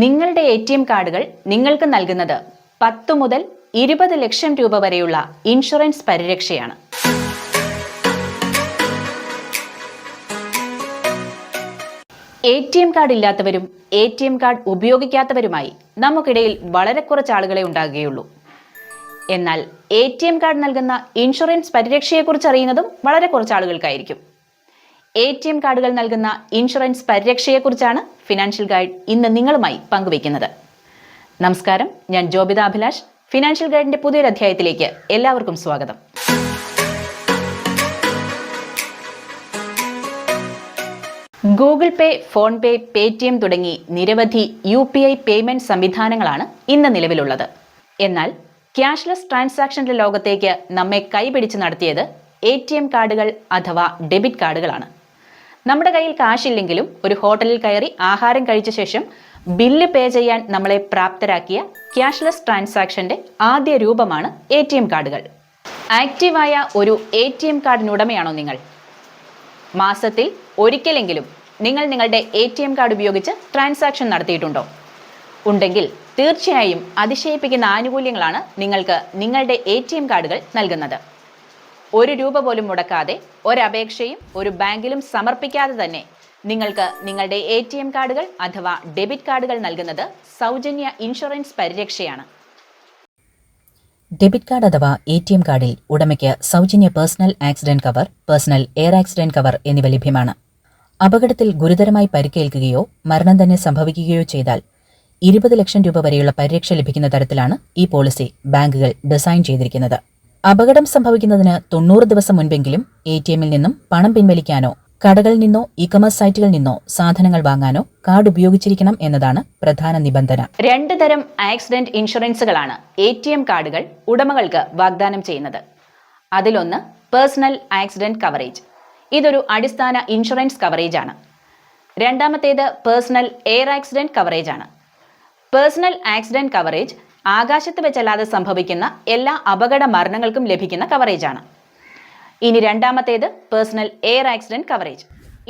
നിങ്ങളുടെ A T M കാർഡുകൾ നിങ്ങൾക്ക് നൽകുന്നത് പത്ത് മുതൽ ഇരുപത് ലക്ഷം രൂപ വരെയുള്ള ഇൻഷുറൻസ് പരിരക്ഷയാണ്. എ ടി എം കാർഡ് ഇല്ലാത്തവരും എ ടി എം കാർഡ് ഉപയോഗിക്കാത്തവരുമായി നമുക്കിടയിൽ വളരെ കുറച്ച് ആളുകളെ ഉണ്ടാകുകയുള്ളൂ. എന്നാൽ എ ടി എം കാർഡ് നൽകുന്ന ഇൻഷുറൻസ് പരിരക്ഷയെക്കുറിച്ച് അറിയുന്നതും വളരെ കുറച്ച് ആളുകൾക്കായിരിക്കും. എ ടി എം കാർഡുകൾ നൽകുന്ന ഇൻഷുറൻസ് പരിരക്ഷയെക്കുറിച്ചാണ് ഫിനാൻഷ്യൽ ഗൈഡ് ഇന്ന് നിങ്ങളുമായി പങ്കുവയ്ക്കുന്നത്. നമസ്കാരം ഞാൻ ജോബിത അഭിലാഷ്. ഫിനാൻഷ്യൽ ഗൈഡിന്റെ പുതിയൊരു അധ്യായത്തിലേക്ക് എല്ലാവർക്കും സ്വാഗതം. Google Pay PhonePe Paytm തുടങ്ങി നിരവധി യു പി ഐ പേയ്മെന്റ് സംവിധാനങ്ങളാണ് ഇന്ന് നിലവിലുള്ളത്. എന്നാൽ ക്യാഷ്ലെസ് ട്രാൻസാക്ഷന്റെ ലോകത്തേക്ക് നമ്മെ കൈപിടിച്ച് നടത്തിയത് എ ടി എം കാർഡുകൾ അഥവാ ഡെബിറ്റ് കാർഡുകളാണ്. നമ്മുടെ കയ്യിൽ കാശില്ലെങ്കിലും ഒരു ഹോട്ടലിൽ കയറി ആഹാരം കഴിച്ച ശേഷം ബില്ല് പേ ചെയ്യാൻ നമ്മളെ പ്രാപ്തരാക്കിയ ക്യാഷ്ലെസ് ട്രാൻസാക്ഷന്റെ ആദ്യ രൂപമാണ് എ ടി എം കാർഡുകൾ. ആക്റ്റീവായ ഒരു എ ടി എം കാർഡിനുടമയാണോ നിങ്ങൾ? മാസത്തിൽ ഒരിക്കലെങ്കിലും നിങ്ങൾ നിങ്ങളുടെ എ ടി എം കാർഡ് ഉപയോഗിച്ച് ട്രാൻസാക്ഷൻ നടത്തിയിട്ടുണ്ടോ? ഉണ്ടെങ്കിൽ തീർച്ചയായും അതിശയിപ്പിക്കുന്ന ആനുകൂല്യങ്ങളാണ് നിങ്ങൾക്ക് നിങ്ങളുടെ എ ടി എം കാർഡുകൾ നൽകുന്നത്. ഒരു രൂപ പോലും മുടക്കാതെ ഒരപേക്ഷയും ഒരു ബാങ്കിലും സമർപ്പിക്കാതെ തന്നെ നിങ്ങൾക്ക് നിങ്ങളുടെ എ ടി എം കാർഡുകൾ അഥവാ ഡെബിറ്റ് കാർഡുകൾ നൽകുന്നത് സൗജന്യ ഇൻഷുറൻസ് പരിരക്ഷയാണ്. ഡെബിറ്റ് കാർഡ് അഥവാ എ ടി എം കാർഡിൽ ഉടമയ്ക്ക് സൗജന്യ personal accident cover personal air accident cover എന്നിവ ലഭ്യമാണ്. അപകടത്തിൽ ഗുരുതരമായി പരിക്കേൽക്കുകയോ മരണം തന്നെ സംഭവിക്കുകയോ ചെയ്താൽ ഇരുപത് ലക്ഷം രൂപ വരെയുള്ള പരിരക്ഷ ലഭിക്കുന്ന തരത്തിലാണ് ഈ പോളിസി ബാങ്കുകൾ ഡിസൈൻ ചെയ്തിരിക്കുന്നത്. അപകടം സംഭവിക്കുന്നതിന് തൊണ്ണൂറ് ദിവസം മുൻപെങ്കിലും എ ടി എമ്മിൽ നിന്നും പണം പിൻവലിക്കാനോ കടകളിൽ നിന്നോ ഇ കൊമേഴ്സ് സൈറ്റുകളിൽ നിന്നോ സാധനങ്ങൾ വാങ്ങാനോ കാർഡ് ഉപയോഗിച്ചിരിക്കണം എന്നതാണ് പ്രധാന നിബന്ധന. രണ്ട് തരം ആക്സിഡന്റ് ഇൻഷുറൻസുകളാണ് എ ടി എം കാർഡുകൾ ഉടമകൾക്ക് വാഗ്ദാനം ചെയ്യുന്നത്. അതിലൊന്ന് പേഴ്സണൽ ആക്സിഡന്റ് കവറേജ്. ഇതൊരു അടിസ്ഥാന ഇൻഷുറൻസ് കവറേജ് ആണ് രണ്ടാമത്തേത് പേഴ്സണൽ എയർ ആക്സിഡന്റ് കവറേജ് ആണ് പേഴ്സണൽ ആക്സിഡന്റ് കവറേജ് ആകാശത്ത് വെച്ചല്ലാതെ സംഭവിക്കുന്ന എല്ലാ അപകട മരണങ്ങൾക്കും ലഭിക്കുന്ന കവറേജാണ് ഇനി രണ്ടാമത്തേത് പേഴ്സണൽ എയർ ആക്സിഡന്റ് കവറേജ്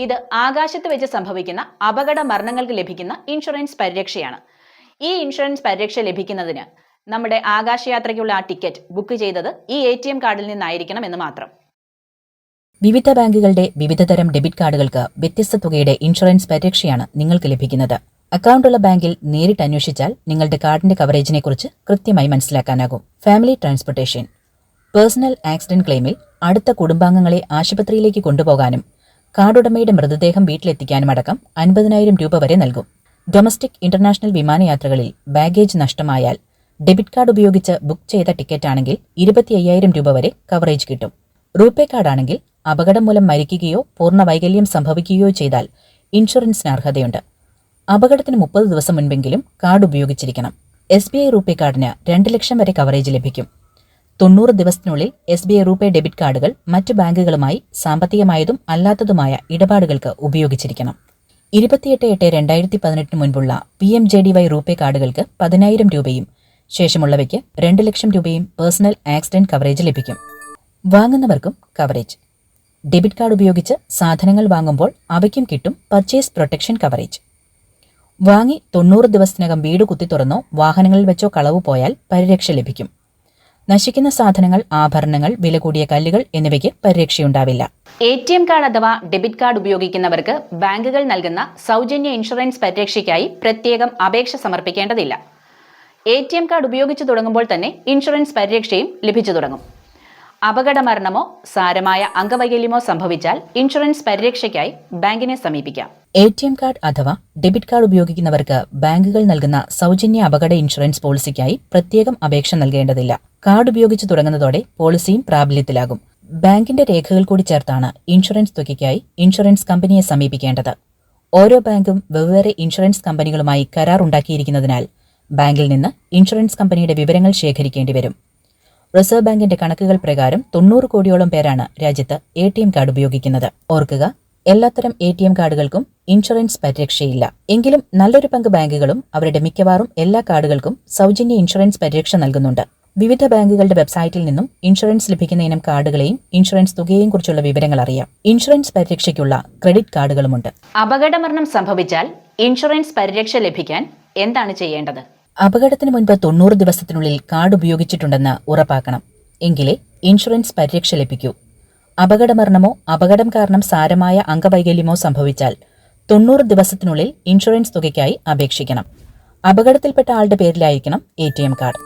ഇത് ആകാശത്ത് വെച്ച് സംഭവിക്കുന്ന അപകട മരണങ്ങൾക്ക് ലഭിക്കുന്ന ഇൻഷുറൻസ് പരിരക്ഷയാണ്. ഈ ഇൻഷുറൻസ് പരിരക്ഷ ലഭിക്കുന്നതിന് നമ്മുടെ ആകാശയാത്രയ്ക്കുള്ള ആ ടിക്കറ്റ് ബുക്ക് ചെയ്തത് ഈ എ ടി എം കാർഡിൽ നിന്നായിരിക്കണം എന്ന് മാത്രം. വിവിധ ബാങ്കുകളുടെ വിവിധതരം ഡെബിറ്റ് കാർഡുകൾക്ക് വ്യത്യസ്ത തുകയുടെ ഇൻഷുറൻസ് പരിരക്ഷയാണ് നിങ്ങൾക്ക് ലഭിക്കുന്നത്. അക്കൗണ്ടുള്ള ബാങ്കിൽ നേരിട്ട് അന്വേഷിച്ചാൽ നിങ്ങളുടെ കാർഡിന്റെ കവറേജിനെക്കുറിച്ച് കൃത്യമായി മനസ്സിലാക്കാനാകും. Family transportation. പേഴ്സണൽ ആക്സിഡന്റ് ക്ലെയിമിൽ അടുത്ത കുടുംബാംഗങ്ങളെ ആശുപത്രിയിലേക്ക് കൊണ്ടുപോകാനും കാർഡുടമയുടെ മൃതദേഹം വീട്ടിലെത്തിക്കാനും അടക്കം അൻപതിനായിരം രൂപ വരെ നൽകും. ഡൊമസ്റ്റിക് ഇന്റർനാഷണൽ വിമാനയാത്രകളിൽ ബാഗേജ് നഷ്ടമായാൽ ഡെബിറ്റ് കാർഡ് ഉപയോഗിച്ച് ബുക്ക് ചെയ്ത ടിക്കറ്റ് ആണെങ്കിൽ ഇരുപത്തി അയ്യായിരം രൂപ വരെ കവറേജ് കിട്ടും. റൂപേ കാർഡ് ആണെങ്കിൽ അപകടം മൂലം മരിക്കുകയോ പൂർണ വൈകല്യം സംഭവിക്കുകയോ ചെയ്താൽ ഇൻഷുറൻസിന് അർഹതയുണ്ട്. അപകടത്തിന് മുപ്പത് ദിവസം മുൻപെങ്കിലും കാർഡ് ഉപയോഗിച്ചിരിക്കണം. എസ് ബി ഐ റൂപേ കാർഡിന് രണ്ട് ലക്ഷം വരെ കവറേജ് ലഭിക്കും. തൊണ്ണൂറ് ദിവസത്തിനുള്ളിൽ S B I RuPay debit കാർഡുകൾ മറ്റു ബാങ്കുകളുമായി സാമ്പത്തികമായതും അല്ലാത്തതുമായ ഇടപാടുകൾക്ക് ഉപയോഗിച്ചിരിക്കണം. ഇരുപത്തിയെട്ട് എട്ട് രണ്ടായിരത്തി പതിനെട്ടിന് മുൻപുള്ള P M J D Y RuPay കാർഡുകൾക്ക് പതിനായിരം രൂപയും ശേഷമുള്ളവയ്ക്ക് രണ്ട് ലക്ഷം രൂപയും പേഴ്സണൽ ആക്സിഡന്റ് കവറേജ് ലഭിക്കും. വാങ്ങുന്നവർക്കും കവറേജ്. ഡെബിറ്റ് കാർഡ് ഉപയോഗിച്ച് സാധനങ്ങൾ വാങ്ങുമ്പോൾ അവയ്ക്കും കിട്ടും പർച്ചേസ് പ്രൊട്ടക്ഷൻ കവറേജ്. വാങ്ങി തൊണ്ണൂറ് ദിവസത്തിനകം വീട് കുത്തി തുറന്നോ വാഹനങ്ങളിൽ വെച്ചോ കളവ് പോയാൽ പരിരക്ഷ ലഭിക്കും. നശിക്കുന്ന സാധനങ്ങൾ ആഭരണങ്ങൾ വില കൂടിയ കല്ലുകൾ എന്നിവയ്ക്ക് പരിരക്ഷയുണ്ടാവില്ല. എ ടി എം കാർഡ് അഥവാ ഡെബിറ്റ് കാർഡ് ഉപയോഗിക്കുന്നവർക്ക് ബാങ്കുകൾ നൽകുന്ന സൗജന്യ ഇൻഷുറൻസ് പരിരക്ഷയ്ക്കായി പ്രത്യേകം അപേക്ഷ സമർപ്പിക്കേണ്ടതില്ല. എ ടി എം കാർഡ് ഉപയോഗിച്ചു തുടങ്ങുമ്പോൾ തന്നെ ഇൻഷുറൻസ് പരിരക്ഷയും ലഭിച്ചു തുടങ്ങും. അപകട മരണമോ സാരമായ അംഗവൈകല്യമോ സംഭവിച്ചാൽ ഇൻഷുറൻസ് പരിരക്ഷയ്ക്കായി ബാങ്കിനെ സമീപിക്കാം. എ ടി എം കാർഡ് അഥവാ ഡെബിറ്റ് കാർഡ് ഉപയോഗിക്കുന്നവർക്ക് ബാങ്കുകൾ നൽകുന്ന സൗജന്യ അപകട ഇൻഷുറൻസ് പോളിസിക്കായി പ്രത്യേകം അപേക്ഷ നൽകേണ്ടതില്ല. കാർഡ് ഉപയോഗിച്ച് തുടങ്ങുന്നതോടെ പോളിസിയും പ്രാബല്യത്തിലാകും. ബാങ്കിന്റെ രേഖകൾ കൂടി ചേർത്താണ് ഇൻഷുറൻസ് തുകയ്ക്കായി ഇൻഷുറൻസ് കമ്പനിയെ സമീപിക്കേണ്ടത്. ഓരോ ബാങ്കും വെവ്വേറെ ഇൻഷുറൻസ് കമ്പനികളുമായി കരാർ ഉണ്ടാക്കിയിരിക്കുന്നതിനാൽ ബാങ്കിൽ നിന്ന് ഇൻഷുറൻസ് കമ്പനിയുടെ വിവരങ്ങൾ ശേഖരിക്കേണ്ടി വരും. റിസർവ് ബാങ്കിന്റെ കണക്കുകൾ പ്രകാരം തൊണ്ണൂറ് കോടിയോളം പേരാണ് രാജ്യത്ത് എ കാർഡ് ഉപയോഗിക്കുന്നത്. ഓർക്കുക എല്ലാത്തരം എ ടി എം കാർഡുകൾക്കും ഇൻഷുറൻസ് പരിരക്ഷയില്ല. എങ്കിലും നല്ലൊരു പങ്ക് ബാങ്കുകളും അവരുടെ മിക്കവാറും എല്ലാ കാർഡുകൾക്കും സൗജന്യ ഇൻഷുറൻസ് പരിരക്ഷ നൽകുന്നുണ്ട്. വിവിധ ബാങ്കുകളുടെ വെബ്സൈറ്റിൽ നിന്നും ഇൻഷുറൻസ് ലഭിക്കുന്ന ഇനം കാർഡുകളെയും ഇൻഷുറൻസ് തുകയെയും കുറിച്ചുള്ള വിവരങ്ങൾ അറിയാം. ഇൻഷുറൻസ് പരിരക്ഷയ്ക്കുള്ള ക്രെഡിറ്റ് കാർഡുകളുമുണ്ട്. അപകടമരണം സംഭവിച്ചാൽ ഇൻഷുറൻസ് പരിരക്ഷ ലഭിക്കാൻ എന്താണ് ചെയ്യേണ്ടത്? അപകടത്തിന് മുൻപ് തൊണ്ണൂറ് ദിവസത്തിനുള്ളിൽ കാർഡ് ഉപയോഗിച്ചിട്ടുണ്ടെന്ന് ഉറപ്പാക്കണം. എങ്കിലേ ഇൻഷുറൻസ് പരിരക്ഷ ലഭിക്കൂ. അപകടമരണമോ അപകടം കാരണം സാരമായ അംഗവൈകല്യമോ സംഭവിച്ചാൽ തൊണ്ണൂറ് ദിവസത്തിനുള്ളിൽ ഇൻഷുറൻസ് തുകയ്ക്കായി അപേക്ഷിക്കണം. അപകടത്തിൽപ്പെട്ട ആളുടെ പേരിലായിരിക്കണം A T M card.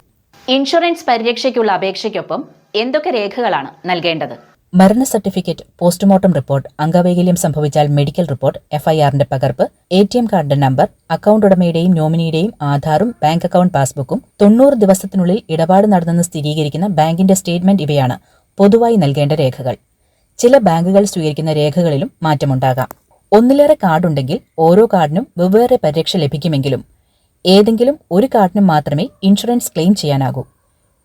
Insurance പരിരക്ഷയ്ക്കുള്ള അപേക്ഷയ്ക്കൊപ്പം എന്തൊക്കെ രേഖകളാണ് നൽകേണ്ടത്? മരണ സർട്ടിഫിക്കറ്റ് പോസ്റ്റ്മോർട്ടം റിപ്പോർട്ട് അംഗവൈകല്യം സംഭവിച്ചാൽ മെഡിക്കൽ റിപ്പോർട്ട് എഫ്ഐആറിന്റെ പകർപ്പ് എ ടി എം കാർഡിന്റെ നമ്പർ അക്കൗണ്ട് ഉടമയുടെയും നോമിനിയുടെയും ആധാറും ബാങ്ക് അക്കൗണ്ട് പാസ്ബുക്കും തൊണ്ണൂറ് ദിവസത്തിനുള്ളിൽ ഇടപാട് നടന്നെന്ന് സ്ഥിരീകരിക്കുന്ന ബാങ്കിന്റെ സ്റ്റേറ്റ്മെന്റ് ഇവയാണ് പൊതുവായി നൽകേണ്ട രേഖകൾ. ചില ബാങ്കുകൾ സ്വീകരിക്കുന്ന രേഖകളിലും മാറ്റമുണ്ടാകാം. ഒന്നിലേറെ കാർഡുണ്ടെങ്കിൽ ഓരോ കാർഡിനും വെവ്വേറെ പരിരക്ഷ ലഭിക്കുമെങ്കിലും ഏതെങ്കിലും ഒരു കാർഡിനും മാത്രമേ ഇൻഷുറൻസ് ക്ലെയിം ചെയ്യാനാകൂ.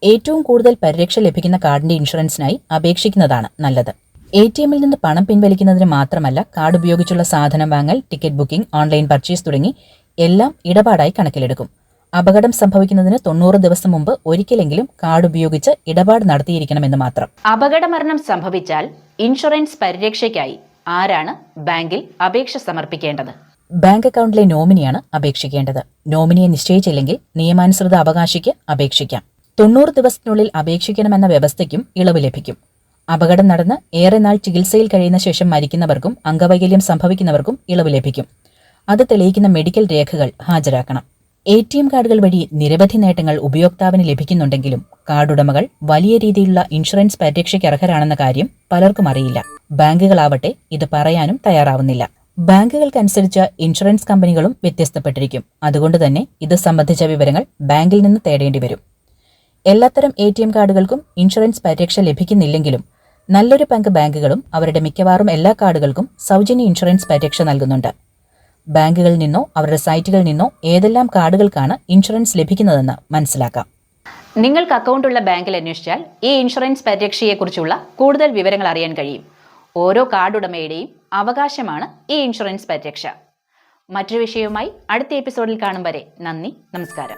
ഏറ്റവും കൂടുതൽ പരിരക്ഷ ലഭിക്കുന്ന കാർഡിന്റെ ഇൻഷുറൻസിനായി അപേക്ഷിക്കുന്നതാണ് നല്ലത്. എ ടി എമ്മിൽ നിന്ന് പണം പിൻവലിക്കുന്നതിന് മാത്രമല്ല കാർഡ് ഉപയോഗിച്ചുള്ള സാധനം വാങ്ങൽ ടിക്കറ്റ് ബുക്കിംഗ് ഓൺലൈൻ പർച്ചേസ് തുടങ്ങി എല്ലാം ഇടപാടായി കണക്കിലെടുക്കും. അപകടം സംഭവിക്കുന്നതിന് തൊണ്ണൂറ് ദിവസം മുമ്പ് ഒരിക്കലെങ്കിലും കാർഡ് ഉപയോഗിച്ച് ഇടപാട് നടത്തിയിരിക്കണമെന്ന് മാത്രം. അപകടമരണം സംഭവിച്ചാൽ ഇൻഷുറൻസ് പരിരക്ഷയ്ക്കായി ആരാണ് ബാങ്കിൽ അപേക്ഷ സമർപ്പിക്കേണ്ടത്? ബാങ്ക് അക്കൗണ്ടിലെ നോമിനിയാണ് അപേക്ഷിക്കേണ്ടത്. നോമിനിയെ നിശ്ചയിച്ചില്ലെങ്കിൽ നിയമാനുസൃത അവകാശിക്ക് അപേക്ഷിക്കാം. തൊണ്ണൂറ് ദിവസത്തിനുള്ളിൽ അപേക്ഷിക്കണമെന്ന വ്യവസ്ഥയ്ക്കും ഇളവ് ലഭിക്കും. അപകടം നടന്ന് ഏറെ നാൾ ചികിത്സയിൽ കഴിയുന്ന ശേഷം മരിക്കുന്നവർക്കും അംഗവൈകല്യം സംഭവിക്കുന്നവർക്കും ഇളവ് ലഭിക്കും. അത് തെളിയിക്കുന്ന മെഡിക്കൽ രേഖകൾ ഹാജരാക്കണം. എ ടി എം കാർഡുകൾ വഴി നിരവധി നേട്ടങ്ങൾ ഉപയോക്താവിന് ലഭിക്കുന്നുണ്ടെങ്കിലും കാർഡുടമകൾ വലിയ രീതിയിലുള്ള ഇൻഷുറൻസ് പരിരക്ഷയ്ക്ക് അർഹരാണെന്ന കാര്യം പലർക്കും അറിയില്ല. ബാങ്കുകളാവട്ടെ ഇത് പറയാനും തയ്യാറാവുന്നില്ല. ബാങ്കുകൾക്കനുസരിച്ച് ഇൻഷുറൻസ് കമ്പനികളും വ്യത്യസ്തപ്പെട്ടിരിക്കും. അതുകൊണ്ട് തന്നെ ഇത് സംബന്ധിച്ച വിവരങ്ങൾ ബാങ്കിൽ നിന്ന് തേടേണ്ടി വരും. എല്ലാത്തരം എ കാർഡുകൾക്കും ഇൻഷുറൻസ് പരിരക്ഷ ലഭിക്കുന്നില്ലെങ്കിലും നല്ലൊരു പങ്ക് ബാങ്കുകളും അവരുടെ മിക്കവാറും എല്ലാ കാർഡുകൾക്കും സൗജന്യ ഇൻഷുറൻസ് പരിരക്ഷ നൽകുന്നുണ്ട്. ബാങ്കുകളിൽ നിന്നോ അവരുടെ സൈറ്റുകളിൽ നിന്നോ ഏതെല്ലാം കാർഡുകൾക്കാണ് ഇൻഷുറൻസ് ലഭിക്കുന്നതെന്ന് മനസ്സിലാക്കാം. നിങ്ങൾക്ക് അക്കൗണ്ട് ഉള്ള ബാങ്കിൽ അന്വേഷിച്ചാൽ ഈ ഇൻഷുറൻസ് പരിരക്ഷയെക്കുറിച്ചുള്ള കൂടുതൽ വിവരങ്ങൾ അറിയാൻ കഴിയും. ഓരോ കാർഡ് ഉടമയുടെയും അവകാശമാണ് ഈ ഇൻഷുറൻസ് പരിരക്ഷ. മറ്റൊരു വിഷയവുമായി അടുത്ത എപ്പിസോഡിൽ കാണും വരെ. നന്ദി നമസ്കാരം.